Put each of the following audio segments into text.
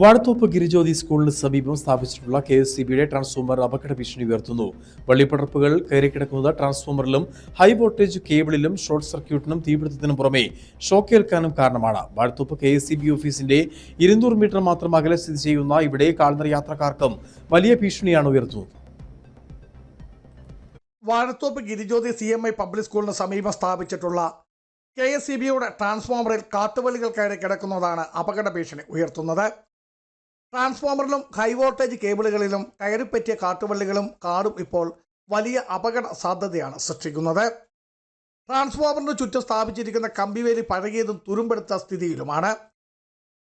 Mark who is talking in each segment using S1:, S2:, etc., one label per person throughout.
S1: വാഴത്തോപ്പ് ഗിരിജ്യോതി സ്കൂളിന് സമീപം സ്ഥാപിച്ചിട്ടുള്ള കെ എസ് സി ബിയുടെ ട്രാൻസ്ഫോമർ അപകട ഭീഷണി ഉയർത്തുന്നു. വള്ളിപ്പടർപ്പുകൾ കയറിക്കിടക്കുന്നത് ട്രാൻസ്ഫോമറിലും ഹൈ വോൾട്ടേജ് കേബിളിലും ഷോർട്ട് സർക്യൂട്ടിനും തീപിടുത്തത്തിനും പുറമെ ഷോക്കേൽക്കാനും കാരണമാണ്. Vazhathope K S C B ഓഫീസിന്റെ ഇരുന്നൂറ് മീറ്റർ മാത്രം അകലെ സ്ഥിതി ചെയ്യുന്ന ഇവിടെ കാൽനട യാത്രക്കാർക്കും വലിയ ഭീഷണിയാണ് ഉയർത്തുന്നത്.
S2: Vazhathope Girijyothi C M I public സ്കൂളിന് സമീപം സ്ഥാപിച്ചിട്ടുള്ള കെ എസ് സി ബിയുടെ ട്രാൻസ്ഫോമറിൽ കാട്ടുവള്ളികൾ കയറി കിടക്കുന്നതാണ് അപകട ഭീഷണി ഉയർത്തുന്നത്. ട്രാൻസ്ഫോമറിലും ഹൈ വോൾട്ടേജ് കേബിളുകളിലും കയറിപ്പറ്റിയ കാട്ടുവള്ളികളും കാടും ഇപ്പോൾ വലിയ അപകട സാധ്യതയാണ് സൃഷ്ടിക്കുന്നത്. ട്രാൻസ്ഫോമറിന് ചുറ്റും സ്ഥാപിച്ചിരിക്കുന്ന കമ്പിവേലി പഴകിയതും തുരുമ്പെടുത്ത സ്ഥിതിയിലുമാണ്.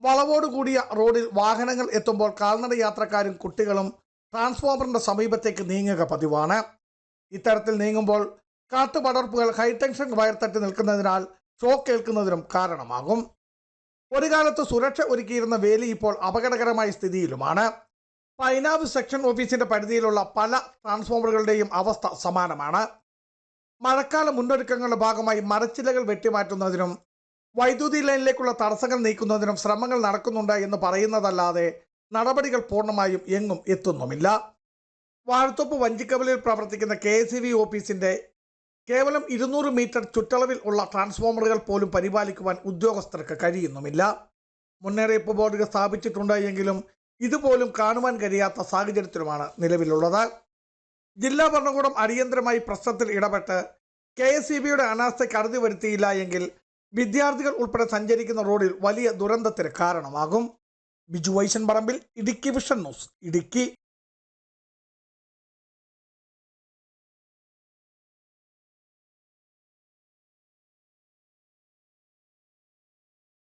S2: വളവോട് കൂടിയ റോഡിൽ വാഹനങ്ങൾ എത്തുമ്പോൾ കാൽനട യാത്രക്കാരും കുട്ടികളും ട്രാൻസ്ഫോമറിന്റെ സമീപത്തേക്ക് നീങ്ങുക പതിവാണ്. ഇത്തരത്തിൽ നീങ്ങുമ്പോൾ കാട്ടുപടർപ്പുകൾ ഹൈടെൻഷൻ വയർ തട്ടി നിൽക്കുന്നതിനാൽ ഷോക്ക് ഏൽക്കുന്നതിനും കാരണമാകും. ഒരു കാലത്ത് സുരക്ഷ ഒരുക്കിയിരുന്ന വേലി ഇപ്പോൾ അപകടകരമായ സ്ഥിതിയിലുമാണ്. പൈനാവ് സെക്ഷൻ ഓഫീസിന്റെ പരിധിയിലുള്ള പല ട്രാൻസ്ഫോമറുകളുടെയും അവസ്ഥ സമാനമാണ്. മഴക്കാല മുന്നൊരുക്കങ്ങളുടെ ഭാഗമായി മരച്ചിലകൾ വെട്ടിമാറ്റുന്നതിനും വൈദ്യുതി ലൈനിലേക്കുള്ള തടസ്സങ്ങൾ നീക്കുന്നതിനും ശ്രമങ്ങൾ നടക്കുന്നുണ്ട് എന്ന് പറയുന്നതല്ലാതെ നടപടികൾ പൂർണമായും എങ്ങും എത്തുന്നുമില്ല. വാഴത്തോപ്പ് വഞ്ചിക്കവലിൽ പ്രവർത്തിക്കുന്ന കെ ഓഫീസിന്റെ കേവലം ഇരുന്നൂറ് മീറ്റർ ചുറ്റളവിൽ ഉള്ള ട്രാൻസ്ഫോമറുകൾ പോലും പരിപാലിക്കുവാൻ ഉദ്യോഗസ്ഥർക്ക് കഴിയുന്നുമില്ല. മുന്നറിയിപ്പ് ബോർഡുകൾ സ്ഥാപിച്ചിട്ടുണ്ട് എങ്കിലും ഇതുപോലും കാണുവാൻ കഴിയാത്ത സാഹചര്യത്തിലുമാണ് നിലവിലുള്ളത്. ജില്ലാ ഭരണകൂടം അടിയന്തരമായി പ്രശ്നത്തിൽ ഇടപെട്ട് കെ എസ് ഇ ബിയുടെ അനാസ്ഥയ്ക്ക് അറുതി വരുത്തിയില്ല എങ്കിൽ വിദ്യാർത്ഥികൾ ഉൾപ്പെടെ സഞ്ചരിക്കുന്ന റോഡിൽ വലിയ ദുരന്തത്തിന് കാരണമാകും. Biju Vaishan Parambil Idukki vision news Idukki.